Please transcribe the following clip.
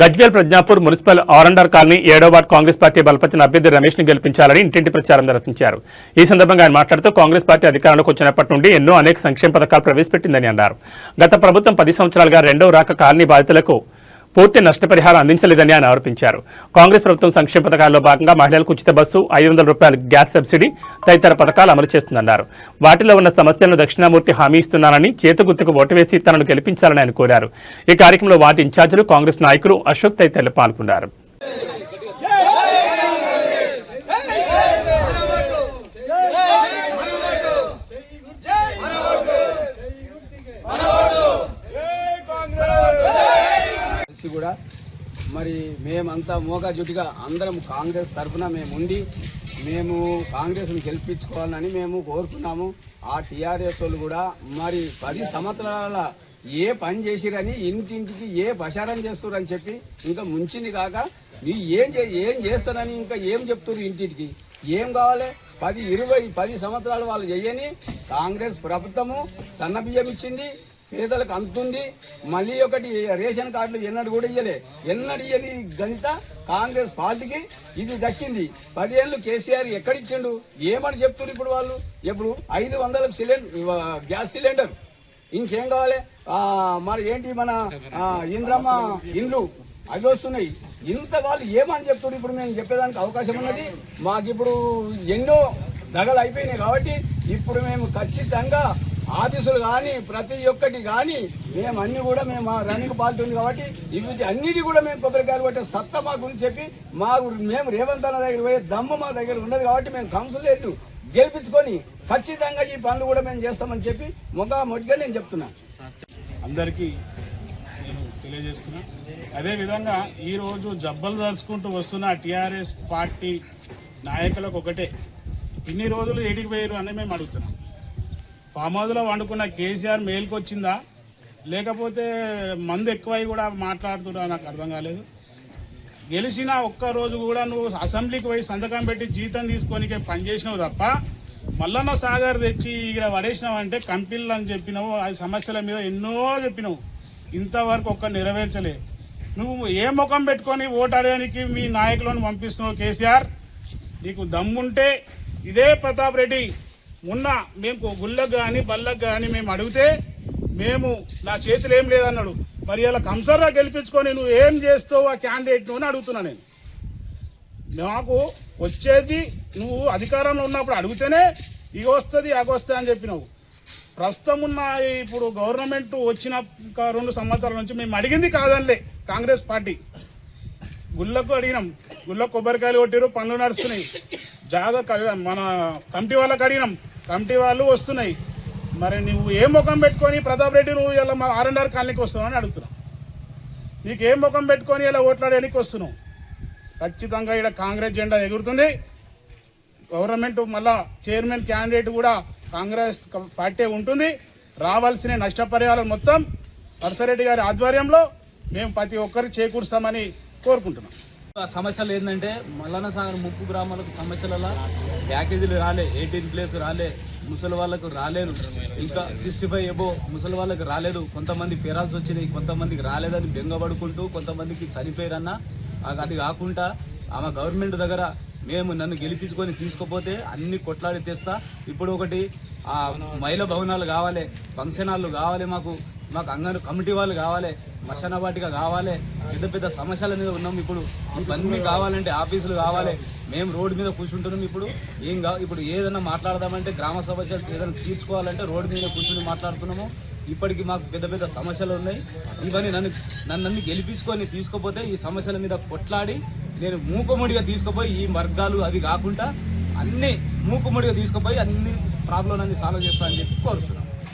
Gajwel Pragnapur municipal ఆరండర్ colony ఏడో ward Congress party బలపరిచిన అభ్యర్థి రమేష్ను గెలిపించాలని ఇంటింటి ప్రచారం నిర్వహించారు. ఈ సందర్భంగా ఆయన మాట్లాడుతూ కాంగ్రెస్ పార్టీ అధికారంలోకి వచ్చినప్పటి నుండి ఎన్నో అనేక సంక్షేమ పథకాలు ప్రవేశపెట్టిందని అన్నారు. గత ప్రభుత్వం పది సంవత్సరాలుగా రెండో రాక కాలనీ బాధితులకు పూర్తి నష్టపరిహారం అందించలేదని ఆయన ఆరోపించారు. కాంగ్రెస్ ప్రభుత్వం సంక్షేమ పథకాల్లో భాగంగా మహిళలకు ఉచిత బస్సు ఐదు వందల రూపాయల గ్యాస్ సబ్సిడీ తదితర పథకాలు అమలు చేస్తుందన్నారు. వాటిలో ఉన్న సమస్యలను దక్షిణామూర్తి హామీ ఇస్తున్నానని చేతగుర్తుకు ఓటు వేసి తనను గెలిపించాలని ఆయన కోరారు. ఈ కార్యక్రమంలో వార్డు ఇన్ఛార్జీలు కాంగ్రెస్ నాయకులు అశోక్ తదితరులు పాల్గొన్నారు. కలిసి కూడా మరి మేమంతా మోగా జుట్టుగా అందరం కాంగ్రెస్ తరఫున మేము ఉండి మేము కాంగ్రెస్ను గెలిపించుకోవాలని మేము కోరుకున్నాము. ఆ టీఆర్ఎస్ వాళ్ళు కూడా మరి పది సంవత్సరాల ఏ పని చేసిరని ఇంటింటికి ఏ ప్రచారం చేస్తురని చెప్పి ఇంకా ముంచింది కాక నీ ఏం చే ఏం చేస్తారని ఇంకా ఏం చెప్తున్నారు ఇంటింటికి? ఏం కావాలి? పది ఇరవై పది సంవత్సరాలు వాళ్ళు చేయని కాంగ్రెస్ ప్రభుత్వము సన్న బియ్యం ఇచ్చింది. పేదలకు అంతుంది. మళ్ళీ ఒకటి రేషన్ కార్డులు ఎన్నడు కూడా ఇయ్యలే. ఎన్నడు ఇయ్యని గణిత కాంగ్రెస్ పార్టీకి ఇది దక్కింది. పదేళ్ళు కేసీఆర్ ఎక్కడిచ్చిండు? ఏమని చెప్తున్నారు ఇప్పుడు వాళ్ళు? ఇప్పుడు ఐదు వందలకు సిలిండర్ గ్యాస్ సిలిండర్. ఇంకేం కావాలి? మరి ఏంటి మన ఇంద్రమ్మ ఇండ్లు? అవి వస్తున్నాయి. ఇంత వాళ్ళు ఏమని చెప్తున్నారు ఇప్పుడు మేము చెప్పేదానికి అవకాశం ఉన్నది? మాకు ఇప్పుడు ఎన్నో దగలు అయిపోయినాయి కాబట్టి ఇప్పుడు మేము ఖచ్చితంగా ఆఫీసులు కానీ ప్రతి ఒక్కటి కానీ మేము అన్ని కూడా మేము రన్నింగ్ పాల్ట్ ఉంది కాబట్టి ఇవి అన్నిటి కూడా మేము కొబ్బరికాయలు కొట్టే సత్తా మాకు ఉంది చెప్పి మాకు మేము రేవంత్ అన్న దగ్గర పోయే దమ్ము మా దగ్గర ఉన్నది కాబట్టి మేము కౌన్సిలేట్ గెలిపించుకొని ఖచ్చితంగా ఈ పనులు కూడా మేము చేస్తామని చెప్పి మొగ మొట్టిగా నేను చెప్తున్నా. అందరికీ నేను తెలియజేస్తున్నా. అదేవిధంగా ఈరోజు జబ్బలు దాచుకుంటూ వస్తున్న టీఆర్ఎస్ పార్టీ నాయకులకు ఒకటే. ఇన్ని రోజులు ఏడికి పోయారు అని మేము అడుగుతున్నాం. ఫామ్ హౌస్లో వండుకున్న కేసీఆర్ మేలుకొచ్చిందా? లేకపోతే మందు ఎక్కువై కూడా మాట్లాడుతున్నా నాకు అర్థం కాలేదు. గెలిచిన ఒక్క రోజు కూడా నువ్వు అసెంబ్లీకి పోయి సంతకం పెట్టి జీతం తీసుకొనికే పనిచేసినావు తప్ప మల్లన్న సాగర్ తెచ్చి ఇక్కడ పడేసినావు అంటే కంపెనీలు అని చెప్పినావు ఆ సమస్యల మీద ఎన్నో చెప్పినావు. ఇంతవరకు ఒక్క నెరవేర్చలే. నువ్వు ఏ ముఖం పెట్టుకొని ఓటాడడానికి మీ నాయకులను పంపిస్తున్నావు కేసీఆర్? నీకు దమ్ముంటే ఇదే ప్రతాప్ రెడ్డి. ఉన్న మేము గుళ్ళకు కానీ బళ్ళకు కానీ మేము అడిగితే మేము నా చేతులు ఏం లేదన్నాడు. మరి ఇలా కంసర్రా గెలిపించుకొని నువ్వు ఏం చేస్తావు ఆ క్యాండిడేట్ అని అడుగుతున్నా నేను. నాకు వచ్చేది నువ్వు అధికారంలో ఉన్నప్పుడు అడిగితేనే ఇగ వస్తుంది అగొస్తుంది అని చెప్పినావు. ప్రస్తుతం ఉన్న ఇప్పుడు గవర్నమెంట్ వచ్చిన రెండు సంవత్సరాల నుంచి మేము అడిగింది కాదనిలే కాంగ్రెస్ పార్టీ. గుళ్ళకు అడిగినాం. గుళ్ళకు కొబ్బరికాయలు కొట్టారు పనులు నడుస్తున్నాయి. జాగ్రత్త మన కమిటీ వాళ్ళకి అడిగినాం. కమిటీ వాళ్ళు వస్తున్నాయి. మరి నువ్వు ఏ ముఖం పెట్టుకొని ప్రతాప్ రెడ్డి నువ్వు ఇలా మా ఆర్ఎన్ఆర్ కాలనీకి వస్తున్నావు అని అడుగుతున్నావు నీకు ఏ ముఖం పెట్టుకొని ఇలా ఓట్లాడడానికి వస్తున్నావు? ఖచ్చితంగా ఇక్కడ కాంగ్రెస్ జెండా ఎగురుతుంది. గవర్నమెంట్ మళ్ళా చైర్మన్ క్యాండిడేట్ కూడా కాంగ్రెస్ పార్టీ ఉంటుంది. రావాల్సిన నష్టపరిహారం మొత్తం నర్సరెడ్డి గారి ఆధ్వర్యంలో మేము ప్రతి ఒక్కరికి చేకూరుస్తామని కోరుకుంటున్నాం. సమస్యలు ఏంటంటే మల్లన్న సాగర్ ముప్పు గ్రామాలకు సమస్యలలో ప్యాకేజీలు రాలే ఎయిటీన్ ప్లేస్ రాలే ముసలి వాళ్ళకు రాలేదు. ఇంకా సిక్స్టీ ఫైవ్ ఎబో ముసలి వాళ్ళకి రాలేదు. కొంతమంది పేరాల్సి వచ్చినాయి కొంతమందికి రాలేదని బెంగపడుకుంటూ కొంతమందికి చనిపోయారన్న ఆ- అది కాకుండా ఆమె గవర్నమెంట్ దగ్గర మేము నన్ను గెలిపించుకొని తీసుకుపోతే అన్ని కొట్లాడి తెస్తా. ఇప్పుడు ఒకటి ఆ మహిళా భవనాలు కావాలి ఫంక్షన్ హాళ్ళు కావాలి మాకు. మాకు అంగన్ కమిటీ వాళ్ళు కావాలి మశాన వాటిగా కావాలి పెద్ద పెద్ద సమస్యల మీద ఉన్నాం ఇప్పుడు. ఇవన్నీ కావాలంటే ఆఫీసులు కావాలి. మేము రోడ్డు మీద కూర్చుంటున్నాం ఇప్పుడు. ఏం కా ఇప్పుడు ఏదైనా మాట్లాడదామంటే గ్రామ సమస్యలు ఏదైనా తీర్చుకోవాలంటే రోడ్డు మీద కూర్చుని మాట్లాడుతున్నాము. ఇప్పటికి మాకు పెద్ద పెద్ద సమస్యలు ఉన్నాయి. ఇవన్నీ నన్ను నన్ను గెలిపించుకొని తీసుకుపోతే ఈ సమస్యల మీద కొట్లాడి నేను మూకుముడిగా తీసుకుపోయి ఈ వర్గాలు అవి కాకుండా అన్నీ మూకుముడిగా తీసుకుపోయి అన్ని ప్రాబ్లం అన్ని సాల్వ్ చేస్తా అని చెప్పి కోరుతున్నాను